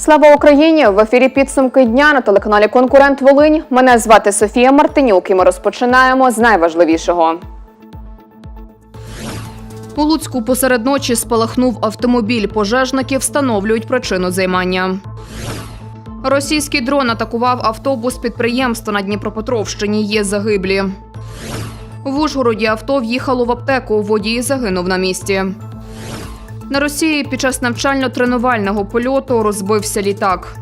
Слава Україні! В ефірі підсумки дня на телеканалі Конкурент Волинь. Мене звати Софія Мартинюк і ми розпочинаємо з найважливішого. У Луцьку посеред ночі спалахнув автомобіль. Пожежники встановлюють причину займання. Російський дрон атакував автобус підприємства на Дніпропетровщині. Є загиблі. В Ужгороді авто в'їхало в аптеку. Водій загинув на місці. На Росії під час навчально-тренувального польоту розбився літак.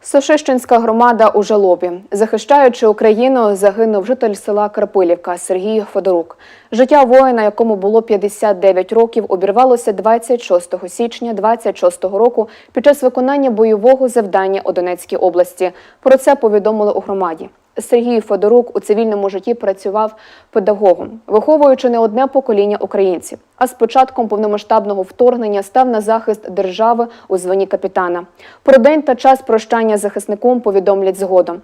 Сошищенська громада у жалобі. Захищаючи Україну, загинув житель села Карпилівка Сергій Федорук. Життя воїна, якому було 59 років, обірвалося 26 січня 26 року під час виконання бойового завдання у Донецькій області. Про це повідомили у громаді. Сергій Федорук у цивільному житті працював педагогом, виховуючи не одне покоління українців. А з початком повномасштабного вторгнення став на захист держави у званні капітана. Про день та час прощання захисником повідомлять згодом.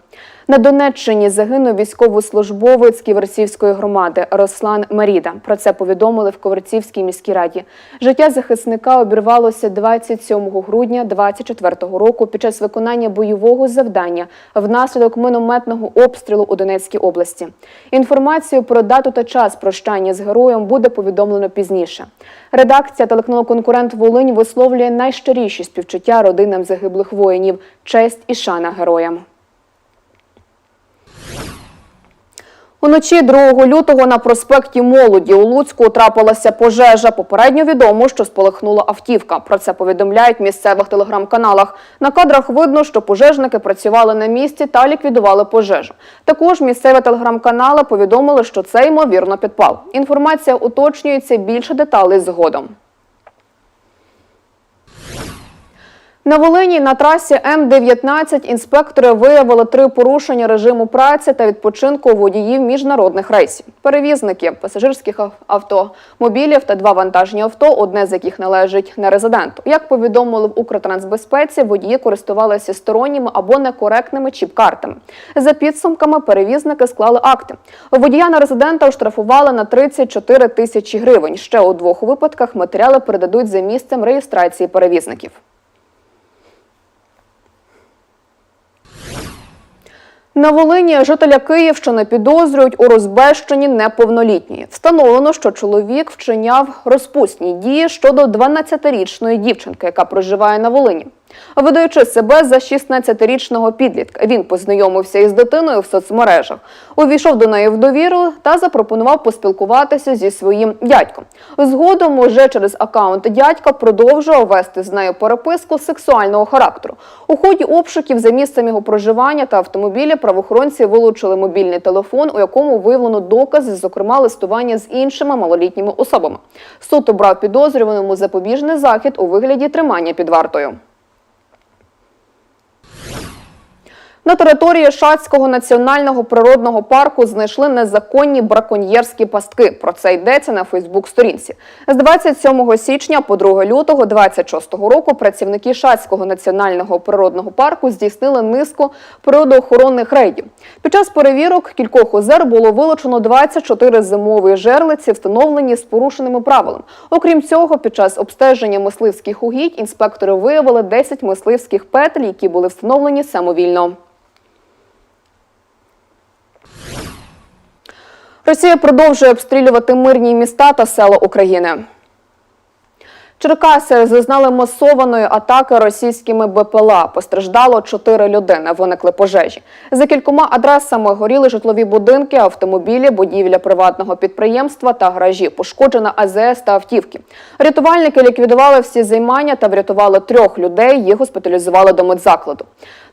На Донеччині загинув військовослужбовець Ківерцівської громади Руслан Маріда. Про це повідомили в Коверцівській міській раді. Життя захисника обірвалося 27 грудня 24 року під час виконання бойового завдання внаслідок мінометного обстрілу у Донецькій області. Інформацію про дату та час прощання з героєм буде повідомлено пізніше. Редакція телеканалу Конкурент Волинь висловлює найщиріші співчуття родинам загиблих воїнів, честь і шана героям. Уночі 2 лютого на проспекті Молоді у Луцьку трапилася пожежа. Попередньо відомо, що спалахнула автівка. Про це повідомляють в місцевих телеграм-каналах. На кадрах видно, що пожежники працювали на місці та ліквідували пожежу. Також місцеві телеграм-канали повідомили, що це ймовірно підпал. Інформація уточнюється більше деталей згодом. На Волині на трасі М-19 інспектори виявили три порушення режиму праці та відпочинку водіїв міжнародних рейсів. Перевізники пасажирських автомобілів та два вантажні авто, одне з яких належить нерезиденту. Як повідомили в Укртрансбезпеці, водії користувалися сторонніми або некоректними чіп-картами. За підсумками перевізники склали акти. Водія нерезидента оштрафували на 34 тисячі гривень. Ще у двох випадках матеріали передадуть за місцем реєстрації перевізників. На Волині жителя Київщини підозрюють у розбещенні неповнолітньої. Встановлено, що чоловік вчиняв розпусні дії щодо 12-річної дівчинки, яка проживає на Волині. Видаючи себе за 16-річного підлітка, він познайомився із дитиною в соцмережах, увійшов до неї в довіру та запропонував поспілкуватися зі своїм дядьком. Згодом уже через акаунт дядька продовжував вести з нею переписку сексуального характеру. У ході обшуків за місцем його проживання та автомобіля правоохоронці вилучили мобільний телефон, у якому виявлено докази, зокрема листування з іншими малолітніми особами. Суд обрав підозрюваному запобіжний захід у вигляді тримання під вартою. На території Шацького національного природного парку знайшли незаконні браконьєрські пастки. Про це йдеться на Фейсбук-сторінці. З 27 січня по 2 лютого 26 року працівники Шацького національного природного парку здійснили низку природоохоронних рейдів. Під час перевірок кількох озер було вилучено 24 зимові жерлиці, встановлені з порушеними правилами. Окрім цього, під час обстеження мисливських угідь інспектори виявили 10 мисливських петель, які були встановлені самовільно. Росія продовжує обстрілювати мирні міста та села України. Черкаси зазнали масованої атаки російськими БПЛА. Постраждало чотири людини. Виникли пожежі. За кількома адресами горіли житлові будинки, автомобілі, будівля приватного підприємства та гаражі. Пошкоджена АЗС та автівки. Рятувальники ліквідували всі займання та врятували трьох людей. Їх госпіталізували до медзакладу.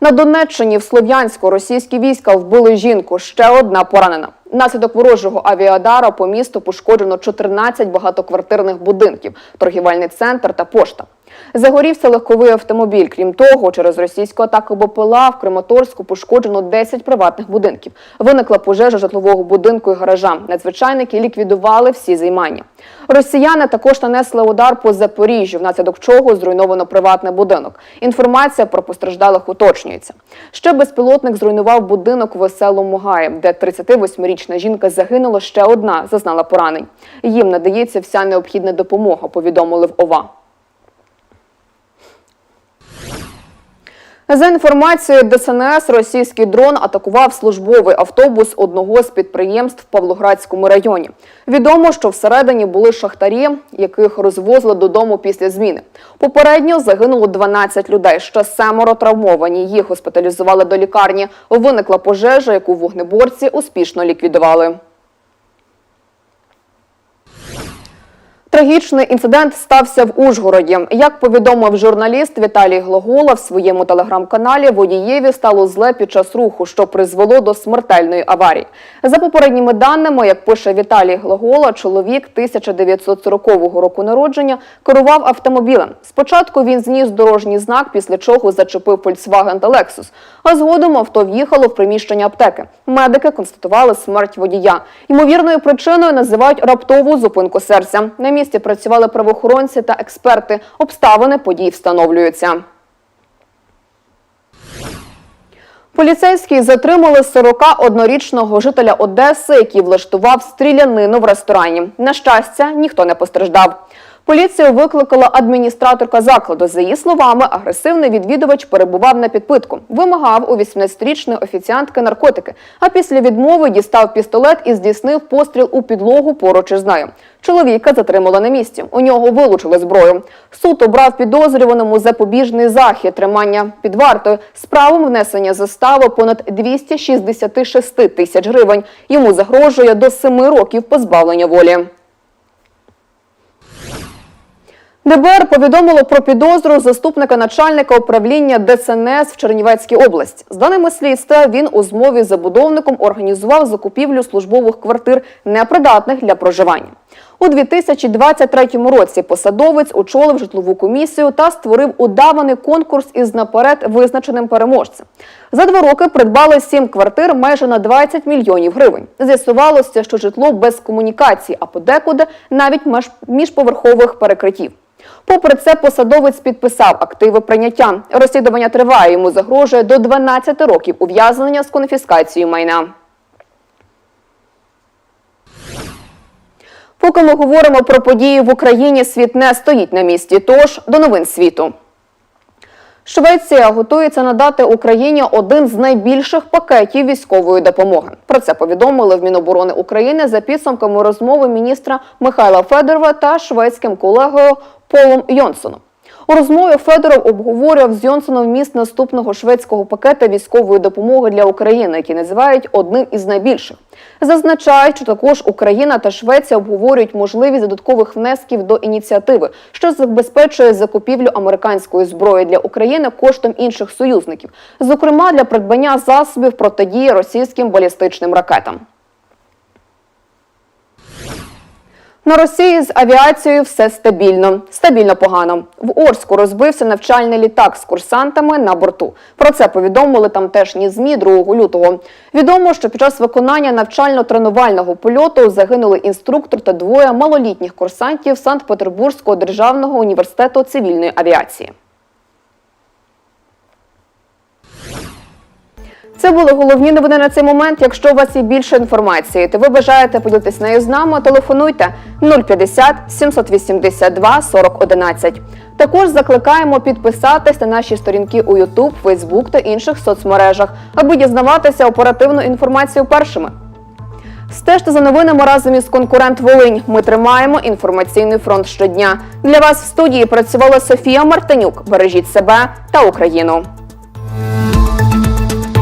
На Донеччині в Слов'янську російські війська вбили жінку. Ще одна поранена. Внаслідок ворожого авіадара по місту пошкоджено 14 багатоквартирних будинків, торгівельний центр та пошта. Загорівся легковий автомобіль. Крім того, через російську атаку БПЛА в Краматорську пошкоджено 10 приватних будинків. Виникла пожежа житлового будинку і гаража. Надзвичайники ліквідували всі займання. Росіяни також нанесли удар по Запоріжжю, внаслідок чого зруйновано приватний будинок. Інформація про постраждалих уточнюється. Ще безпілотник зруйнував будинок в веселому Гаї, де 38-річна жінка загинула. Ще одна зазнала поранень. Їм надається вся необхідна допомога. Повідомили в ОВА. За інформацією ДСНС, російський дрон атакував службовий автобус одного з підприємств в Павлоградському районі. Відомо, що всередині були шахтарі, яких розвозили додому після зміни. Попередньо загинуло 12 людей. Ще семеро травмовані. Їх госпіталізували до лікарні. Виникла пожежа, яку вогнеборці успішно ліквідували. Трагічний інцидент стався в Ужгороді. Як повідомив журналіст Віталій Глагола в своєму телеграм-каналі, водієві стало зле під час руху, що призвело до смертельної аварії. За попередніми даними, як пише Віталій Глагола, чоловік 1940 року народження керував автомобілем. Спочатку він зніс дорожній знак, після чого зачепив Volkswagen та Lexus, а згодом авто в'їхало в приміщення аптеки. Медики констатували смерть водія. Ймовірною причиною називають раптову зупинку серця. На місці працювали правоохоронці та експерти. Обставини подій встановлюються. Поліцейські затримали 41-річного жителя Одеси, який влаштував стрілянину в ресторані. На щастя, ніхто не постраждав. Поліцію викликала адміністраторка закладу. За її словами, агресивний відвідувач перебував на підпитку. Вимагав у 18-річної офіціантки наркотики, а після відмови дістав пістолет і здійснив постріл у підлогу поруч із нею. Чоловіка затримали на місці. У нього вилучили зброю. Суд обрав підозрюваному запобіжний захід тримання під вартою з правом внесення застави понад 266 тисяч гривень. Йому загрожує до 7 років позбавлення волі. ДБР повідомило про підозру заступника начальника управління ДСНС в Чернівецькій області. З даними слідства, він у змові з забудовником організував закупівлю службових квартир непридатних для проживання. У 2023 році посадовець очолив житлову комісію та створив удаваний конкурс із наперед визначеним переможцем. За два роки придбали сім квартир майже на 20 мільйонів гривень. З'ясувалося, що житло без комунікації, а подекуди навіть міжповерхових перекриттів. Попри це, посадовець підписав активи прийняття. Розслідування триває. Йому загрожує до 12 років ув'язнення з конфіскацією майна. Поки ми говоримо про події в Україні, світ не стоїть на місці. Тож до новин світу. Швеція готується надати Україні один з найбільших пакетів військової допомоги. Про це повідомили в Міноборони України за підсумками розмови міністра Михайла Федорова та шведським колегою Полом Йонсоном. У розмові Федоров обговорював з Йонсоном вміст наступного шведського пакета військової допомоги для України, який називають одним із найбільших. Зазначають, що також Україна та Швеція обговорюють можливість додаткових внесків до ініціативи, що забезпечує закупівлю американської зброї для України коштом інших союзників, зокрема для придбання засобів протидії російським балістичним ракетам. На Росії з авіацією все стабільно, стабільно погано. В Орську розбився навчальний літак з курсантами на борту. Про це повідомили тамтешні змі 2 лютого. Відомо, що під час виконання навчально-тренувального польоту загинули інструктор та двоє малолітніх курсантів Санкт-Петербурзького державного університету цивільної авіації. Це були головні новини на цей момент. Якщо у вас є більше інформації, то ви бажаєте поділитись нею з нами, телефонуйте 050 782 40 11. Також закликаємо підписатись на наші сторінки у YouTube, Facebook та інших соцмережах, аби дізнаватися оперативну інформацію першими. Стежте за новинами разом із конкурент Волинь. Ми тримаємо інформаційний фронт щодня. Для вас в студії працювала Софія Мартинюк. Бережіть себе та Україну.